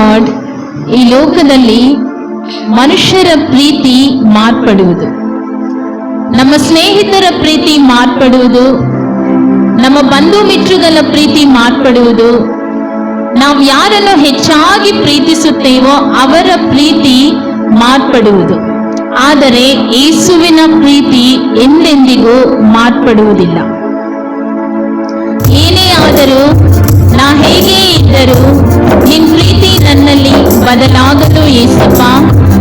God ಈ ಲೋಕದಲ್ಲಿ ಮನುಷ್ಯರ ಪ್ರೀತಿ ಮಾರ್ಪಡುವುದು. ನಮ್ಮ ಸ್ನೇಹಿತರ ಪ್ರೀತಿ ಮಾರ್ಪಡುವುದು, ನಮ್ಮ ಬಂಧು ಮಿತ್ರಗಳ ಪ್ರೀತಿ ಮಾರ್ಪಡುವುದು, ನಾವು ಯಾರನ್ನು ಹೆಚ್ಚಾಗಿ ಪ್ರೀತಿಸುತ್ತೇವೋ ಅವರ ಪ್ರೀತಿ ಮಾರ್ಪಡುವುದು. ಆದರೆ ಯೇಸುವಿನ ಪ್ರೀತಿ ಎಂದೆಂದಿಗೂ ಮಾರ್ಪಡುವುದಿಲ್ಲ. ಏನೇ ಆದರೂ ನಾ ಹೇಗೆ ಇದ್ದರೂ ನಿನ್ ಪ್ರೀತಿ ನನ್ನಲ್ಲಿ ಬದಲಾಗಲು ಏಸಪ್ಪ.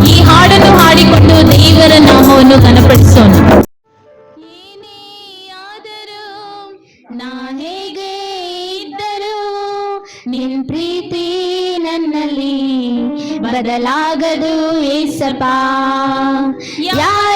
ಈ ಹಾಡನ್ನು ಹಾಡಿಕೊಂಡು ದೇವರ ನಾಮವನ್ನು ಆದರೂ ನಾ ಹೇಗೆ ಇದ್ದರೂ ನಿನ್ ಪ್ರೀತಿ ನನ್ನಲ್ಲಿ ಬದಲಾಗದು ಏಸಪ್ಪ. ಯಾರೇ